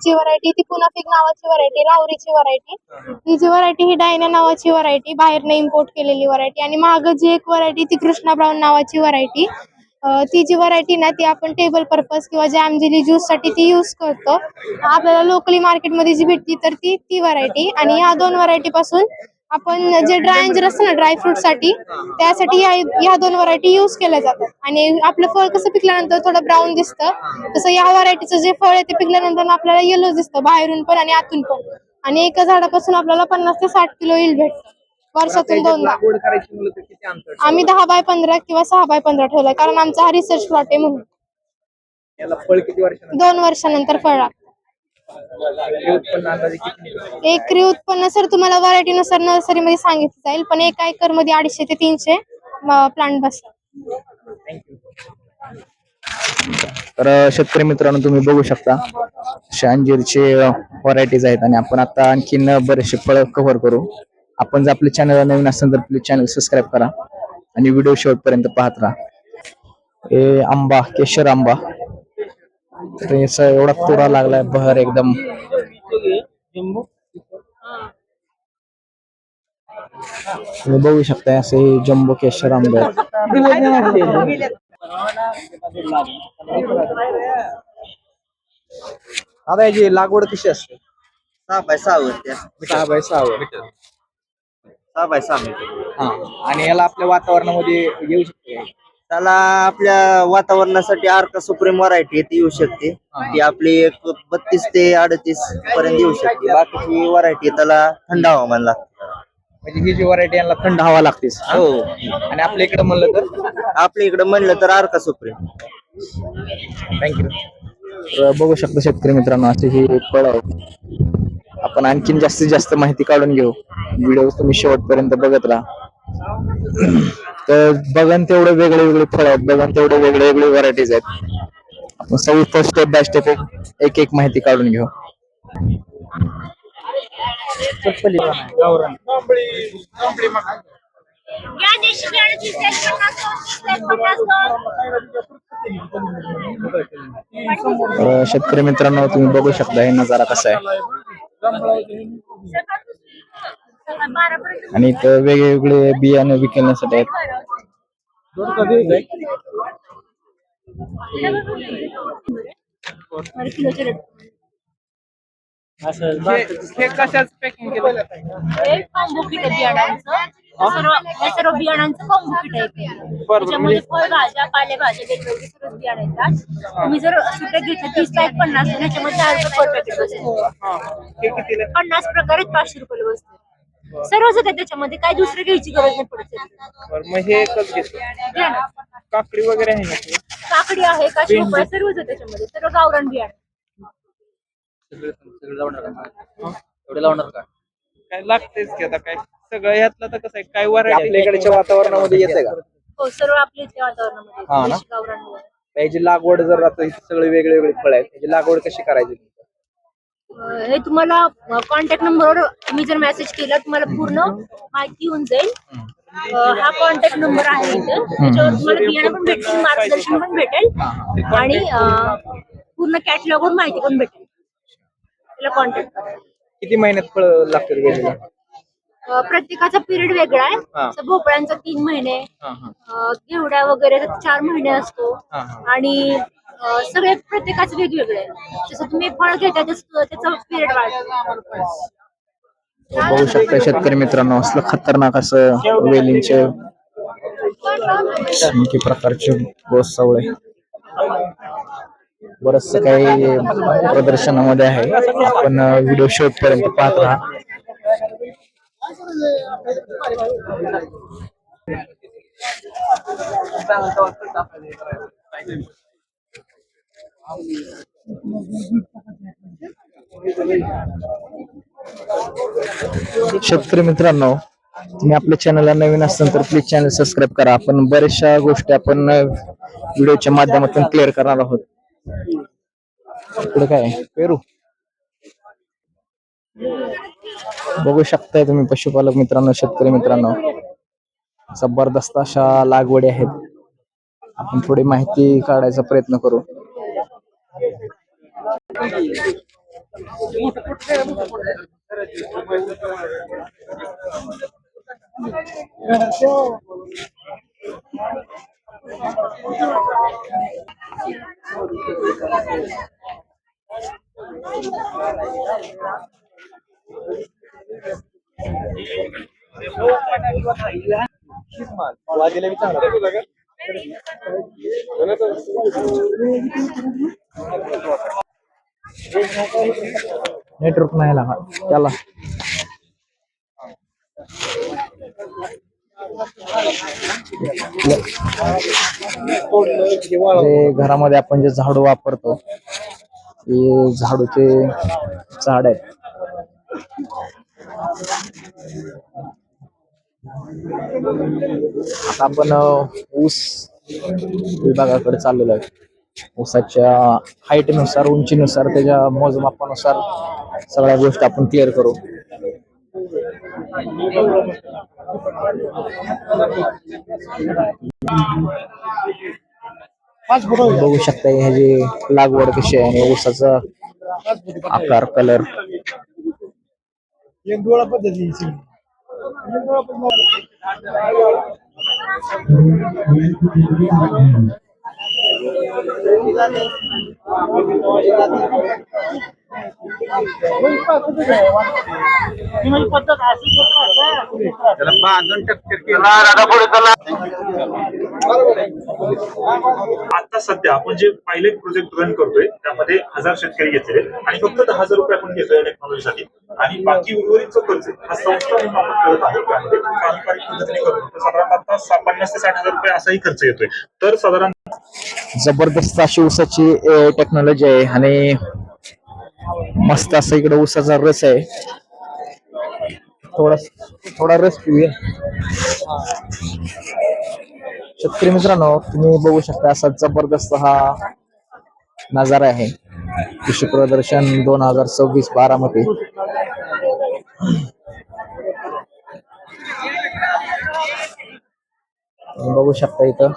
ही variety ती पुनाफिक नावाची व्हरायटी राहुरीची व्हरायटी ही जी व्हरायटी ही डायना नावाची व्हरायटी बाहेरनं इम्पोर्ट केलेली व्हरायटी आणि मागं जी एक व्हरायटी ती कृष्णा ब्राऊन नावाची व्हरायटी ती जी व्हरायटी ना ती आपण टेबल पर्पज किंवा जॅम जेली ज्यूससाठी ती युज करतो. आपल्याला लोकली मार्केटमध्ये जी भेटती तर ती ती व्हरायटी आणि या दोन व्हरायटी पासून आपण जे ड्राय अंजीर असतं ना ड्राय फ्रूटसाठी त्यासाठी या या दोन व्हरायटी यूज केल्या जातात. आणि आपलं फळ कसं पिकल्यानंतर थोडं ब्राऊन दिसतं तसं या व्हरायटीचं जे फळ आहे ते पिकल्यानंतर आपल्याला येलो दिसतं बाहेरून पण आणि आतून पण. आणि एका झाडापासून आपल्याला पन्नास ते साठ किलो येईल भेटतं वर्षातून दोनदा. आम्ही दहा बाय पंधरा किंवा सहा बाय पंधरा ठेवलाय कारण आमचा हा रिसर्च प्लॉट आहे म्हणून. दोन वर्षानंतर फळ लागतं. एकरी उत्पन्न सर तुम्हाला व्हरायटी नुसार नर्सरीमध्ये सांगितलं जाईल पण एका एकरमध्ये अडीचशे ते तीनशे प्लांट बसतात. तर शेतकरी मित्रांनो तुम्ही बघू शकता अशे व्हरायटीज आहेत आणि आपण आता आणखीन बरेचसे फळ कव्हर करू. आपण जर आपल्या चॅनलला नवीन असेल तर प्लीज चॅनल सबस्क्राईब करा आणि व्हिडिओ शेवटपर्यंत पाहत राहा. ए आंबा केशर आंबा. याचा एवढा तोडा लागलाय बहर एकदम. तुम्ही बघू शकता असे जम्बो केशर आंबे. आता याची लागवड कशी असते? सहा बाय सहा वर सहा बाय सहा वर. सहा बाय सहा मीटर. हा. आणि याला आपल्या वातावरणामध्ये येऊ शकते. त्याला आपल्या वातावरणासाठी आर्का सुप्रीम व्हरायटी ती येऊ शकते. ती आपली एक बत्तीस ते अडतीस पर्यंत येऊ शकते. बाकीची व्हरायटी त्याला थंड हवामान लागतं. म्हणजे ही जी व्हरायटी यांना थंड हवा लागतेच. हो. आणि आपल्या इकडे म्हणलं तर? आपल्या इकडे म्हणलं तर आर्का सुप्रीम. थँक्यू तर बघू शकता शेतकरी मित्रांनो असे हे फळ आहे आपण आणखीन जास्तीत जास्त माहिती काढून घेऊ. व्हिडिओ तुम्ही शेवटपर्यंत बघत राहा. तर बघन तेवढे वेगळे वेगळे फळ आहेत बघन तेवढे वेगळे वेगळे व्हरायटीज आहेत. आपण सविस्तर स्टेप बाय स्टेप एक एक माहिती काढून घेऊ. शेतकरी मित्रांनो तुम्ही बघू शकता हे नजारा कसा आहे. आणि इथं वेगवेगळे बियाणे विकण्यासाठी आहेत. हे कशाच पॅकिंग केलं? हे कॉम्बो किट आहे बियाणांचं हे सर्व हे सर्व बियाणांचं कॉम्बो किट आहे ते. त्याच्यामध्ये फळभाज्या पालेभाज्या वेगवेगळे सर्व बियाणे येतात तुम्ही जर तीस पन्नास आहे, त्याच्यामध्ये दहा रुपये पर पॅकेट बसते. हे. कितीला? पन्नास प्रकारे पाचशे रुपये बसते. सर्वच येतात त्याच्यामध्ये काय दुसरं घ्यायची गरज नाही पडत त्याच्यात. बरं मग हे एकच घेतो बियाणं. काकडी वगैरे आहे ते? काकडी आहे काशी रुपये सर्वच आहे त्याच्यामध्ये सर्व गावरान बियाणे काय लागतेच की आता काय सगळं ह्यातलं तर कसं आहे काय वातावरणामध्ये येते का हो सर्व आपल्या इथल्या वातावरणामध्ये हा ना? देशी गावरान बियाणे. याची लागवड जर आता इथे सगळे वेगळे वेगळे फळ आहेत त्याची लागवड कशी करायची हे तुम्हाला कॉन्टॅक्ट नंबरवर तुम्ही जर मेसेज केला तुम्हाला पूर्ण माहिती होऊन जाईल. हा कॉन्टॅक्ट नंबर आहे इथं. त्याच्यावर तुम्हाला बियाणं पण भेटेल मार्गदर्शन पण भेटेल. आणि पूर्ण कॅटलॉग वर माहिती पण भेटेल. तिला कॉन्टॅक्ट करा. किती महिन्यात लागतील प्रत्येकाचा पिरियड वेगळा आहे. हा. जसं भोपळ्यांचा तीन महिने हा हा. अं, घेवड्या वगैरे चार महिने असतो. हा, हा. आणि अं, सगळे प्रत्येकाचं वेगवेगळे आहे जसं तुम्ही फळ घेता तसं त्याचा पिरियड वाढतो. बघू शकता शेतकरी मित्रांनो असलं खतरनाक असं वेलींचे आणखी प्रकारचे गोस सावळे बरच काही प्रदर्शनामध्ये आहे. आपण व्हिडिओ शेवट पर्यंत पाहत राहा. शेतकरी मित्रांनो तुम्ही आपल्या चॅनलला नवीन असाल तर प्लीज चॅनल सबस्क्राईब करा. आपण बऱ्याचशा गोष्टी आपण व्हिडिओच्या माध्यमातून क्लिअर करणार आहोत. पुढे काय? पेरू. बघू शकताय तुम्ही पशुपालक मित्रांनो शेतकरी मित्रांनो. जबरदस्त अशा लागवडी आहेत. आपण थोडी माहिती काढायचा प्रयत्न करू. नेटवर्क नाही लागा त्याला घरामध्ये आपण जे झाडू वापरतो ते झाडूचे झाड आहे आता आपण ऊस विभागाकडे चाललेलो आहे. ऊसाच्या हाईटनुसार उंचीनुसार त्याच्या मोजमापानुसार सगळ्या गोष्टी आपण क्लिअर करू. बघू शकता ह्याची लागवड कशी आहे आणि ऊसाचा आकार कलर एक डोळा पद्धती एक डोळा पद्धती आता सध्या आपण जे पायलट प्रोजेक्ट रन करतोय त्यामध्ये हजार शेतकरी घेतलेले आणि फक्त दहा हजार रुपये आपण घेतोय टेक्नॉलॉजीसाठी आणि बाकी उर्वरितचा खर्च हा संस्था आपण करत आहोत त्यामध्ये पारंपरिक पद्धतीने करतो तर साधारणतः आता सा- पन्नास ते साठ हजार रुपये असाही खर्च येतोय. तर साधारण जबरदस्त अशी ऊसाची टेक्नॉलॉजी आहे आणि मस्त असा इकडे ऊसाचा रस आहे. थोडा थोडा रस पिऊया. शेतकरी मित्रांनो तुम्ही बघू शकता असा जबरदस्त हा नजारा आहे. कृषी प्रदर्शन दोन हजार सव्वीस बारामती मध्ये. बघू शकता इथं.